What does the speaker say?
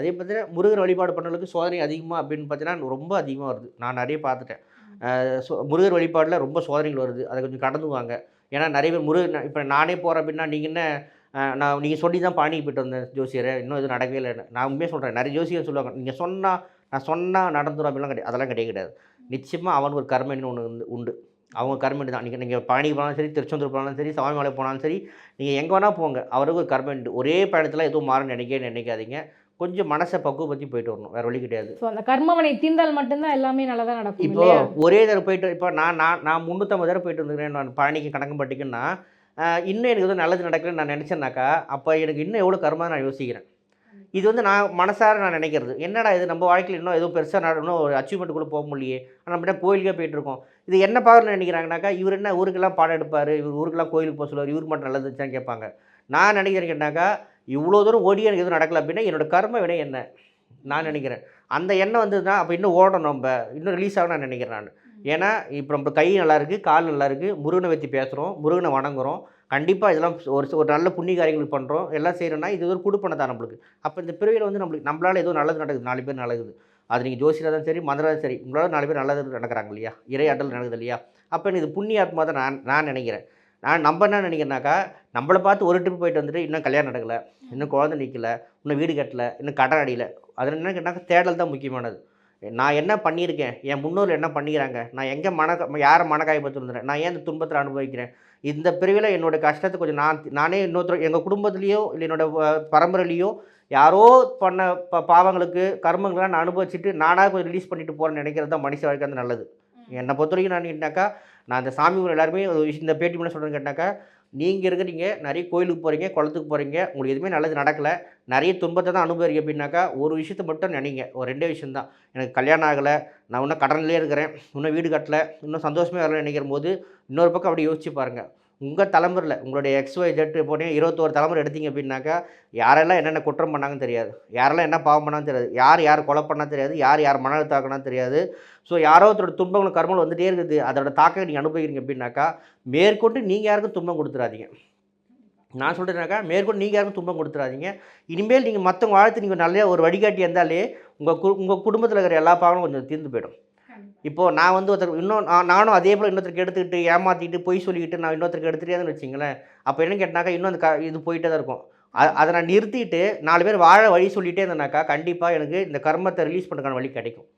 அதே பார்த்தீங்கன்னா முருகர் வழிபாடு பண்ணுறதுக்கு சோதனை அதிகமாக அப்படின்னு பார்த்தீங்கன்னா ரொம்ப அதிகமாக வருது. நான் நிறைய பார்த்துட்டேன். முருகர் வழிபாடில் ரொம்ப சோதனைகள் வருது. அதை கொஞ்சம் கடந்து வாங்க ஏன்னா நிறைய பேர் முருகன் இப்போ நானே போகிறேன் அப்படின்னா நீங்கள் என்ன நான் நீங்கள் சொல்லி தான் பாணி போயிட்டு வந்தேன் ஜோசியரை. இன்னும் எதுவும் நடக்கவே இல்லை. நான் உண்மையாக சொல்கிறேன் நிறைய ஜோசியர் சொல்லுவாங்க நீங்கள் சொன்னால் நான் சொன்னால் நடந்துடும் அப்படிலாம் கிடையாது. அதெல்லாம் கிடையாது கிடையாது. நிச்சயமாக அவனுக்கு ஒரு கர்மன்னு ஒன்று உண்டு அவங்க கர்மெண்ட் தான் நீங்கள் நீங்கள் பழனி போனாலும் சரி திருச்செந்தூர் போனாலும் சரி சபரிமலை போனாலும் சரி நீங்கள் எங்கே வேணால் போங்க. அவருக்கு ஒரு கர்மெண்ட் ஒரே பயணத்தில் எதுவும் மாறும்னு நினைக்கவே நினைக்காதீங்க. கொஞ்சம் மனசை பக்குவப்படுத்தி போயிட்டு வரணும். வேறு வழி கிடையாது. ஸோ அந்த கர்மவனை தீர்ந்தால் மட்டும்தான் எல்லாமே நல்லதா நடக்கும் இப்போ ஒரே தடவை போயிட்டு இப்போ நான் நான் நான் முந்நூற்றம்பது தடவை போயிட்டு வந்துக்கிறேன் நான் பழனிக்கு கணக்கம்பட்டிக்குன்னா இன்னும் எனக்கு எதுவும் நல்லது நடக்கலன்னு நான் நினச்சேன்னாக்கா அப்போ எனக்கு இன்னும் எவ்வளோ கர்மா நான் யோசிக்கிறேன். இது வந்து நான் மனசார நான் நினைக்கிறது. என்னடா இது? நம்ம வாழ்க்கையில் இன்னும் எதுவும் பெருசாக நடக்கணும் ஒரு அச்சீவ்மெண்ட்டுக்குள்ளே போக முடியலையே. ஆனால் நம்ம கோயிலுக்கே போயிட்டு இருக்கோம். இது என்ன பார்க்கணும்னு நினைக்கிறாங்கனாக்கா இவர் என்ன ஊருக்கெல்லாம் பாடம் எடுப்பார்? இவர் ஊருக்கெல்லாம் கோயிலுக்கு போக சொல்லுவார்? இவருக்கு மட்டும் நல்லது இருந்துச்சான்னு கேட்பாங்க. நான் நினைக்கிறேன் கேட்டாக்கா இவ்வளோ தூரம் ஓடி எனக்கு எதுவும் நடக்கல அப்படின்னா என்னோட கர்ம வினை என்ன? நான் நினைக்கிறேன். அந்த எண்ணம் வந்து தான் அப்போ இன்னும் ஓடணும் நம்ம. இன்னும் ரிலீஸ் ஆகணும் நான் நினைக்கிறேன் நான். ஏன்னா இப்போ நம்ம கை நல்லா இருக்குது கால் நல்லா இருக்குது முருகனை வச்சு பேசுகிறோம் முருகனை வணங்குறோம். கண்டிப்பாக இதெல்லாம் ஒரு ஒரு நல்ல புண்ணிய காரியங்கள் பண்ணுறோம் எல்லாம் செய்கிறோன்னா இது ஒரு குடுப்பனை தான் நம்மளுக்கு. அப்போ இந்த பிறவியில் வந்து நம்மளுக்கு நம்மளால் ஏதோ நல்லது நடக்குது நாலு பேர் நடக்குது. அது நீங்கள் ஜோசியில் தான் சரி மந்திரம் சரி உங்களால் நாலு பேர் நல்லது நடக்கிறாங்க இல்லையா? இறை ஆற்றல் நடக்குது இல்லையா? அப்போ இது புண்ணிய ஆத்மா தான் நான் நான் நினைக்கிறேன். நான் நம்ம என்ன நினைக்கிறேன்னாக்கா நம்மளை பார்த்து ஒரு ட்ரிப் போயிட்டு வந்துட்டு இன்னும் கல்யாணம் நடக்கலை இன்னும் குழந்தை நிற்கலை இன்னும் வீடு கட்டலை இன்னும் கடன் அடியில். அதில் என்ன கேட்டாக்க தேடல் தான் முக்கியமானது. நான் என்ன பண்ணியிருக்கேன்? என் முன்னோர் என்ன பண்ணிக்கிறாங்க? நான் எங்கே மன யாரை மனக்காயப்படுத்திருந்தேன் நான் ஏன் இந்த துன்பத்தில் அனுபவிக்கிறேன்? இந்த பிரிவில் என்னோட கஷ்டத்தை கொஞ்சம் நான் நானே இன்னொருத்தர் எங்கள் குடும்பத்துலேயோ இல்லை என்னோட பரம்பரையிலையோ யாரோ பண்ண ப பாவங்களுக்கு கர்மங்கள்லாம் நான் அனுபவிச்சுட்டு நானாக கொஞ்சம் ரிலீஸ் பண்ணிட்டு போகிறேன்னு நினைக்கிறது தான் மனுஷ வாழ்க்கை நல்லது. என்னை பொறுத்த வரைக்கும் நான் கேட்டாக்கா நான் அந்த சாமி ஊர் எல்லாருமே ஒரு இந்த பேட்டி பண்ண சொல்கிறேன்னு கேட்டாக்கா நீங்கள் இருக்கிறீங்க நிறைய கோயிலுக்கு போகிறீங்க குளத்துக்கு போகிறீங்க உங்களுக்கு எதுவுமே நல்லது நடக்கலை நிறைய துன்பத்தை தான் அனுபவிங்க அப்படின்னாக்கா ஒரு விஷயத்தை மட்டும் நினைங்க. ஒரு ரெண்டே விஷயந்தான் எனக்கு கல்யாணம் ஆகலை நான் இன்னும் கடன்லேயே இருக்கிறேன் இன்னும் வீடு கட்டலை இன்னும் சந்தோஷமே வரல நினைக்கிற போது இன்னொரு பக்கம் அப்படி யோசிச்சு பாருங்கள் உங்கள் தலைமுறையில் உங்களுடைய எக்ஸ் ஒய் ஜெட்டு போனீங்க இருபத்தோரு தலைமுறை எடுத்தீங்க அப்படின்னாக்கா யாரெல்லாம் என்னென்ன குற்றம் பண்ணாங்கன்னு தெரியாது. யாரெல்லாம் என்ன பாவம் பண்ணான்னு தெரியாது. யார் யார் கொலை பண்ணால் தெரியாது. யார் யார் மன தாக்கினா தெரியாது. ஸோ யாரோ ஒருத்தரோட துன்பங்களும் கர்மங்களும் வந்துட்டே இருக்குது. அதோட தாக்கம் நீங்கள் அனுபவிக்கிறீங்க அப்படின்னாக்கா மேற்கொண்டு நீங்கள் யாருக்கும் துன்பம் கொடுத்துறாதீங்க. நான் சொல்கிறேனாக்கா மேற்கொண்டு நீங்கள் யாருக்கும் துன்பம் கொடுத்துறாதீங்க. இனிமேல் நீங்கள் மற்றவங்க வாழ்த்து நீங்கள் நல்ல ஒரு வழிகாட்டி இருந்தாலே உங்கள் கு உங்கள் குடும்பத்தில் இருக்கிற எல்லா பாவங்களும் கொஞ்சம் தீர்ந்து போயிடும். இப்போது நான் வந்து ஒருத்தர் இன்னும் நான் நானும் அதே போல் இன்னொருத்தருக்கு எடுத்துக்கிட்டு ஏமாற்றிட்டு பொய் சொல்லிக்கிட்டு நான் இன்னொருத்தருக்கு எடுத்துகிட்டேன்னு வச்சிங்களேன். அப்போ என்ன கேட்டாக்கா இன்னும் அந்த க இது போயிட்டே தான் இருக்கும். அ- அதை நான் நிறுத்திட்டு நாலு பேர் வாழ வழி சொல்லிகிட்டே இருந்தேனாக்கா கண்டிப்பாக எனக்கு இந்த கர்மத்தை ரிலீஸ் பண்ணுறதுக்கான வழி கிடைக்கும்.